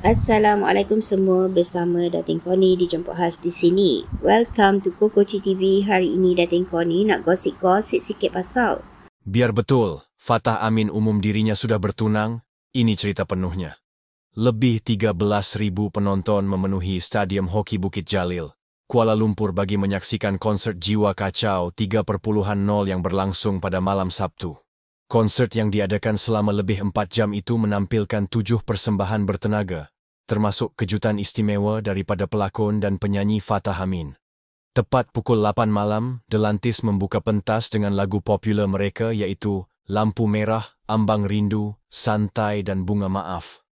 Assalamualaikum semua bersama Datin Koni dijemput khas di sini. Welcome to Kokoci TV. Hari ini Datin Koni nak gosip-gosip sikit pasal. Biar betul, Fatah Amin umum dirinya sudah bertunang, ini cerita penuhnya. Lebih 13,000 penonton memenuhi Stadium Hoki Bukit Jalil, Kuala Lumpur bagi menyaksikan konsert Jiwa Kacau 3.0 yang berlangsung pada malam Sabtu. Konsert yang diadakan selama lebih empat jam itu menampilkan tujuh persembahan bertenaga, termasuk kejutan istimewa daripada pelakon dan penyanyi Fatah Amin. Tepat pukul 8 malam, Delantis membuka pentas dengan lagu popular mereka iaitu Lampu Merah, Ambang Rindu, Santai dan Bunga Maaf.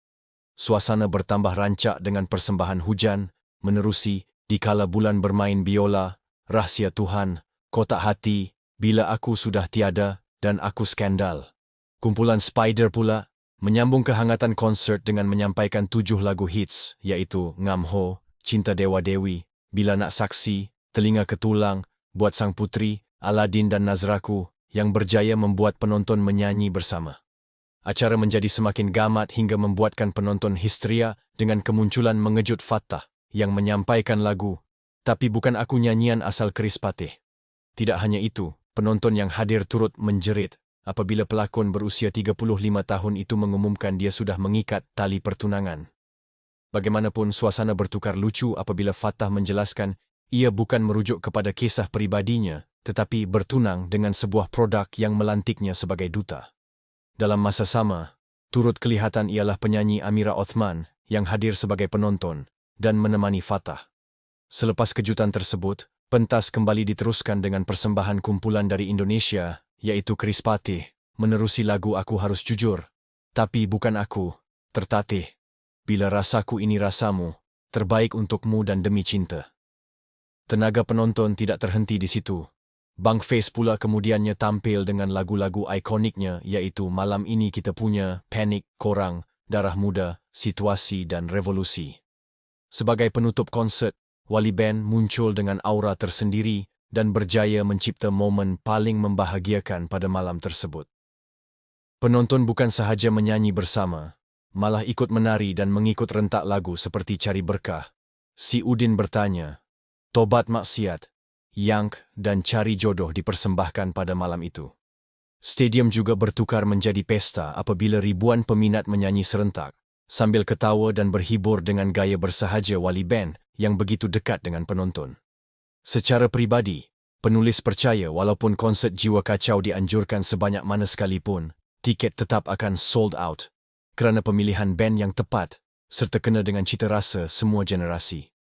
Suasana bertambah rancak dengan persembahan hujan, menerusi di kala bulan bermain biola, Rahsia Tuhan, Kotak Hati, Bila Aku Sudah Tiada, dan Aku Skandal. Kumpulan Spider pula menyambung kehangatan konsert dengan menyampaikan tujuh lagu hits iaitu Ngam Ho, Cinta Dewa Dewi, Bila Nak Saksi, Telinga Ketulang, Buat Sang Putri, Aladin dan Nazraku yang berjaya membuat penonton menyanyi bersama. Acara menjadi semakin gamat hingga membuatkan penonton histeria dengan kemunculan mengejut Fatah yang menyampaikan lagu Tapi Bukan Aku Nyanyian Asal Keris Patih. Tidak hanya itu, penonton yang hadir turut menjerit apabila pelakon berusia 35 tahun itu mengumumkan dia sudah mengikat tali pertunangan. Bagaimanapun suasana bertukar lucu apabila Fatah menjelaskan ia bukan merujuk kepada kisah pribadinya tetapi bertunang dengan sebuah produk yang melantiknya sebagai duta. Dalam masa sama, turut kelihatan ialah penyanyi Amira Othman yang hadir sebagai penonton dan menemani Fatah. Selepas kejutan tersebut, Pentas kembali diteruskan dengan persembahan kumpulan dari Indonesia, iaitu Chris Patih, menerusi lagu Aku Harus Jujur. Tapi bukan aku, tertatih. Bila rasaku ini rasamu, terbaik untukmu dan demi cinta. Tenaga penonton tidak terhenti di situ. Bang Face pula kemudiannya tampil dengan lagu-lagu ikoniknya iaitu Malam Ini Kita Punya, Panik, Korang, Darah Muda, Situasi dan Revolusi. Sebagai penutup konsert, Wali Band muncul dengan aura tersendiri dan berjaya mencipta momen paling membahagiakan pada malam tersebut. Penonton bukan sahaja menyanyi bersama, malah ikut menari dan mengikut rentak lagu seperti Cari Berkah. Si Udin bertanya, Tobat Maksiat, Yank dan Cari Jodoh dipersembahkan pada malam itu. Stadium juga bertukar menjadi pesta apabila ribuan peminat menyanyi serentak, sambil ketawa dan berhibur dengan gaya bersahaja Wali Band yang begitu dekat dengan penonton. Secara pribadi, penulis percaya walaupun konsert Jiwa Kacau dianjurkan sebanyak mana sekalipun, tiket tetap akan sold out kerana pemilihan band yang tepat serta kena dengan cita rasa semua generasi.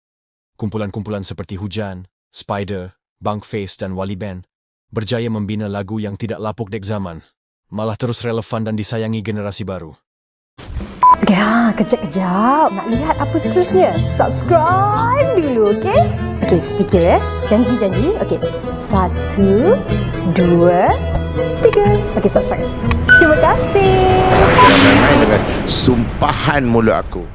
Kumpulan-kumpulan seperti Hujan, Spider, Face dan Wali Band berjaya membina lagu yang tidak lapuk dek zaman, malah terus relevan dan disayangi generasi baru. Ya, kejap-kejap. Nak lihat apa seterusnya? Subscribe dulu, okey? Okey, sedikit ya. Janji-janji. Okey. Satu, dua, tiga. Okey, subscribe. Terima kasih. Dengan sumpahan mulut aku.